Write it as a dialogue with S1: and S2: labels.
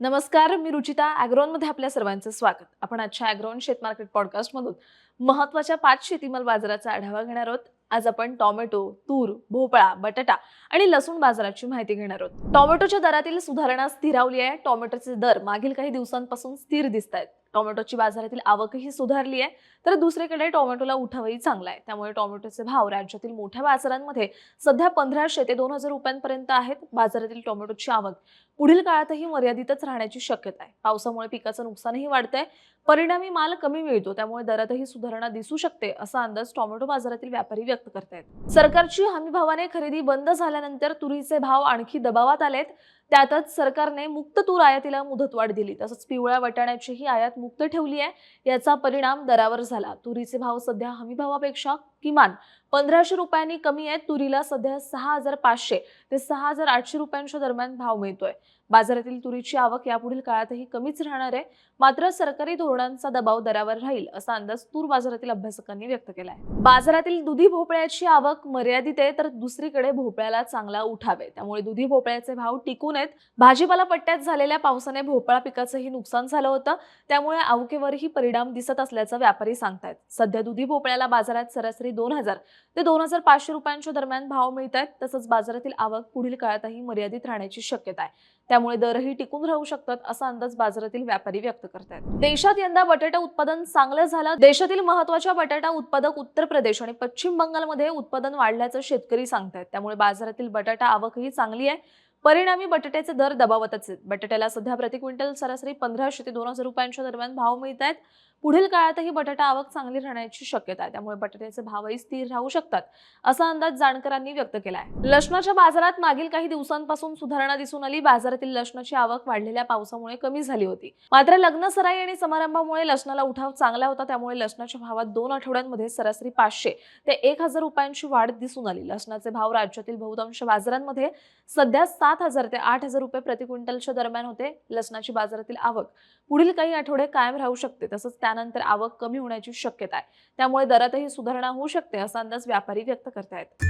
S1: नमस्कार मी रुचिता ॲग्रोनमध्ये आपल्या सर्वांचं स्वागत. आपण आजच्या ॲग्रोन शेत मार्केट पॉडकास्टमधून महत्त्वाच्या पाच शेतीमाल बाजाराचा आढावा घेणार आहोत. आज आपण टॉमॅटो तूर भोपळा बटाटा आणि लसूण बाजाराची माहिती घेणार आहोत. टोमॅटोच्या दरातील सुधारणा स्थिरावली आहे. टोमॅटोचे दर मागील काही दिवसांपासून स्थिर दिसत आहेत टोमॅटोची बाजारातील आवकही सुधारली आहे. तर दुसरीकडे टोमॅटोला उठावही चांगला आहे. त्यामुळे टोमॅटोचे भाव राज्यातील मोठ्या बाजारांमध्ये सध्या पंधराशे ते दोन हजार रुपयांपर्यंत आहेत. बाजारातील टोमॅटोची आवक पुढील काळातही मर्यादितच राहण्याची शक्यता आहे. पावसामुळे पिकाचं नुकसानही वाढतंय. परिणामी माल कमी मिळतो. त्यामुळे दरातही सुधारणा दिसू शकते असा अंदाज टोमॅटो बाजारातील व्यापारी व्यक्त करतायत. सरकारची हमीभावाने खरेदी बंद झाल्यानंतर तुरीचे भाव आणखी दबावात आलेत. त्यातच सरकारने मुक्त तूर आयातीला मुदतवाढ दिली. तसंच पिवळ्या वाटाण्याचीही आयात मुक्त ठेवली आहे. याचा परिणाम दरावर झाला. तुरीचे भाव सध्या हमीभावापेक्षा किमान पंधराशे रुपयांनी कमी आहेत. तुरीला सध्या सहा हजार पाचशे ते सहा हजार आठशे रुपयांच्या दरम्यान भाव मिळतोय. बाजारातील तुरीची आवक यापुढील काळातही कमीच राहणार आहे. मात्र सरकारी धोरणांचा दबाव दरावर राहील असा अंदाज तूर बाजारातील अभ्यासकांनी व्यक्त केला आहे बाजारातील दुधी भोपळ्याची आवक मर्यादित आहे तर दुसरीकडे भोपळ्याला चांगला उठावे. त्यामुळे दुधी भोपळ्याचे भाव टिकून आहेत. भाजीपाला पट्ट्यात झालेल्या पावसाने भोपळा पिकाचंही नुकसान झालं होतं. त्यामुळे आवकेवरही परिणाम दिसत असल्याचं व्यापारी सांगतायत. सध्या दुधी भोपळ्याला बाजारात सरासरी दोन हजार. ते दोन हजार पाचशे रुपयांच्या दरम्यान भाव मिळत आहेत तसंच बाजारातील आवक पुढील काळातही मर्यादित राहण्याची शक्यता आहे. त्यामुळे दरही टिकून राहू शकतात असा अंदाज बाजारातील व्यापारी व्यक्त करतायत. देशात यंदा बटाटा उत्पादन चांगलं झालं. देशातील महत्त्वाच्या बटाटा उत्पादक उत्तर प्रदेश आणि पश्चिम बंगालमध्ये उत्पादन वाढल्याचं शेतकरी सांगतायत. त्यामुळे बाजारातील बटाटा आवकही चांगली आहे. परिणामी बटाट्याचे दर दबावतच आहेत. बटाट्याला सध्या प्रति क्विंटल सरासरी पंधराशे ते दोन हजार रुपयांच्या दरम्यान भाव मिळत आहेत पुढील काळातही बटाटा आवक चांगली राहण्याची शक्यता आहे. त्यामुळे बटाट्याचे भावही स्थिर राहू शकतात असा अंदाज जाणकारांनी व्यक्त केला आहे लसणाच्या बाजारात मागील काही दिवसांपासून सुधारणा दिसून आली. बाजारातील लसणाची आवक वाढलेल्या पावसामुळे कमी झाली होती. मात्र लग्न सराई आणि समारंभामुळे लसणाला उठाव चांगला होता. त्यामुळे लसणाच्या भावात दोन आठवड्यांमध्ये सरासरी पाचशे ते एक हजार रुपयांची वाढ दिसून आली. लसणाचे भाव राज्यातील बहुतांश बाजारांमध्ये सध्या सात हजार ते आठ हजार रुपये प्रति क्विंटलच्या दरम्यान होते. लसणाची बाजारातील आवक पुढील काही आठवडे कायम राहू शकते तसंच त्या त्यानंतर आवक कमी होण्याची शक्यता आहे. त्यामुळे दरातही सुधारणा होऊ शकते असा अंदाज व्यापारी व्यक्त करतायत.